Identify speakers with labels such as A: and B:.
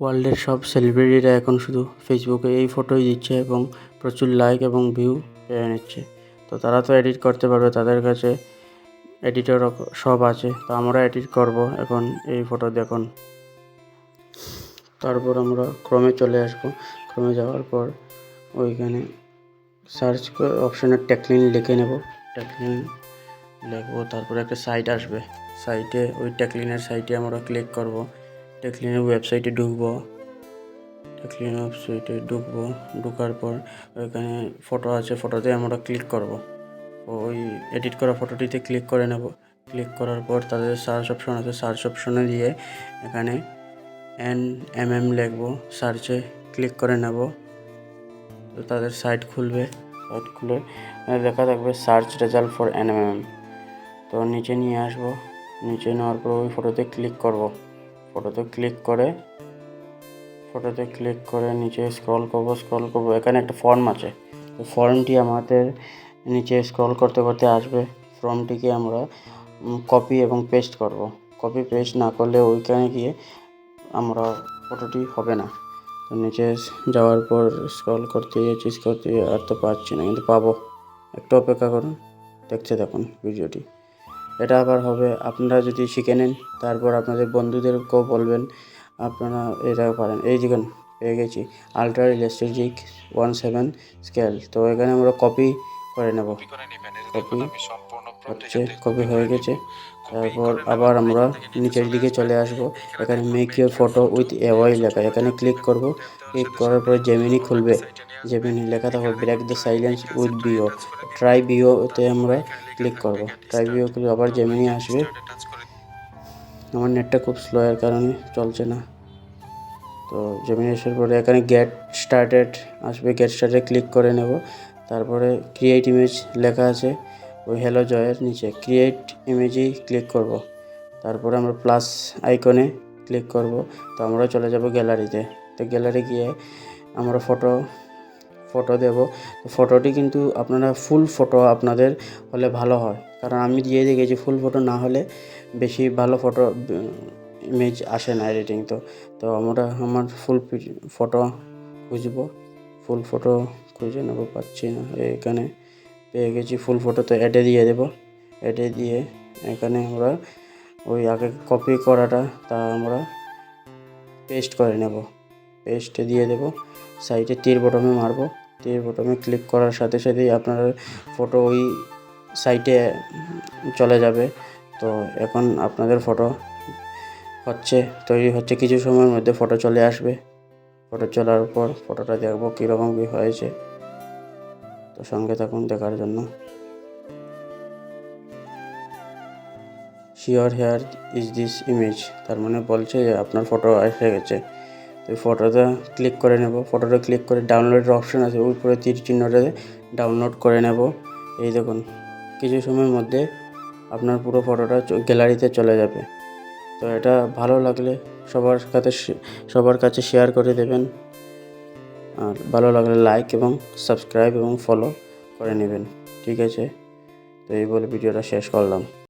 A: ওয়ার্ল্ডের সব সেলিব্রিটিরা এখন শুধু ফেসবুকে এই ফটোই দিচ্ছে এবং প্রচুর লাইক এবং ভিউ পেয়ে নিচ্ছে। তো তারা তো এডিট করতে পারবে, তাদের কাছে এডিটর সব আছে, তো আমরা এডিট করব এখন এই ফটো দেখুন। তারপর আমরা ক্রমে চলে আসব। ক্রমে যাওয়ার পর ওইখানে সার্চ অপশানে টেকলিন লিখে নেব। টেকলিন লিখব, তারপরে একটা সাইট আসবে। সাইটে ওই টেকলিনের সাইটে আমরা ক্লিক করব। টেকলিনের ওয়েবসাইটে ঢুকবো। টেকলিনের ওয়েবসাইটে ঢুকবো। ঢুকার পর ওইখানে ফটো আছে ফটোতে আমরা ক্লিক করব। ওই এডিট করা ফটোটিতে ক্লিক করে নেব। ক্লিক করার পর তাদের সার্চ অপশন আছে। সার্চ অপশনে দিয়ে এখানে এন এম এম লিখব। সার্চে ক্লিক করে নেব। তো তাদের সাইট খুলবে। সাইট খুলে লেখা থাকবে search result for N M M তো নিচে নিয়ে আসব। নিচে নেওয়ার পর ওই ফটোতে ক্লিক করব। ফটোতে ক্লিক করে ফটোতে ক্লিক করে নিচে স্ক্রল করব স্ক্রল করব। এখানে একটা ফর্ম আছে। তো ফর্মটি আমাদের নিচে স্ক্রল করতে করতে আসবে। ফর্মটিকে আমরা কপি এবং পেস্ট করব। কপি পেস্ট না করলে ওইখানে গিয়ে আমরা ফটোটি হবে না। তো নিচে যাওয়ার পর স্ক্রল করতে গিয়েছি করতে আর তো পাচ্ছি না, কিন্তু পাবো। একটু অপেক্ষা করুন, দেখতে থাকুন ভিডিওটি এটা আবার হবে। আপনারা যদি শিখে নেন তারপর আপনাদের বন্ধুদেরকেও বলবেন আপনারা এটা পারেন। এই দেখুন পেয়ে গেছি। Ultra electric one seven scale তো এখানে আমরা কপি করে নেব। কপি হচ্ছে কপি হয়ে গেছে। তারপর আবার আমরা নিচের দিকে চলে আসব। এখানে make your photo with AI লেখা। এখানে ক্লিক করব। ক্লিক করার পরে জেমিনি খুলবে। জেমিনি লেখা থাকবে break the silence with Veo try বিওতে আমরা ক্লিক করব। ট্রাই বিও খুলে আবার জেমিনি আসবে। আমার নেটটা খুব স্লো এর কারণে চলছে না। তো জেমিনি আসার পরে এখানে গেট স্টার্টেড আসবে। গেট স্টার্টে ক্লিক করে নেব। তারপরে ক্রিয়েট ইমেজ লেখা আছে। ওই হ্যালো জয়ের নিচে ক্রিয়েট ইমেজেই ক্লিক করব। তারপরে আমরা প্লাস আইকনে ক্লিক করব। তো আমরা চলে যাব গ্যালারিতে তো। গ্যালারি গিয়ে আমরা ফটো ফটো দেব। ফটোটি কিন্তু আপনারা ফুল ফটো আপনাদের হলে ভালো হয়। কারণ আমি দিয়ে দেখেছি ফুল ফটো না হলে বেশি ভালো ফটো ইমেজ আসে না এডিটিং তো। তো আমরা, আমার ফুল ফটো খুঁজবো। ফুল ফটো খুঁজে নেব, পাচ্ছি না। এখানে পেয়ে গেছি ফুল ফটো তো অ্যাডে দিয়ে দেবো। অ্যাডে দিয়ে এখানে আমরা ওই আগে কপি করাটা, তা আমরা পেস্ট করে নেব। পেস্টে দিয়ে দেব। সাইডে তীর বটমে মারবো। তীর বটমে ক্লিক করার সাথে সাথেই আপনার ফটো ওই সাইটে চলে যাবে। তো এখন আপনাদের ফটো হচ্ছে, তৈরি হচ্ছে কিছু সময়ের মধ্যে ফটো চলে আসবে। ফটো চলার পর ফটোটা দেখব কীরকম কী হয়েছে। তো সঙ্গে থাকুন দেখার জন্য। Sure here is this image তার মানে বলছে যে আপনার ফটো এসে গেছে। তো ফটোটা ক্লিক করে নেব। ফটোটা ক্লিক করে ডাউনলোডের অপশান আছে। উপরে তীর চিহ্নটাতে ডাউনলোড করে নেব। এই দেখুন, কিছু সময়ের মধ্যে আপনার পুরো ফটোটা গ্যালারিতে চলে যাবে। তো এটা ভালো লাগলে সবার কাছে সবার কাছে শেয়ার করে দেবেন। আর ভালো লাগলে লাইক এবং সাবস্ক্রাইব এবং ফলো করে নেবেন। ঠিক আছে? তো এই বলে ভিডিওটা শেষ করলাম।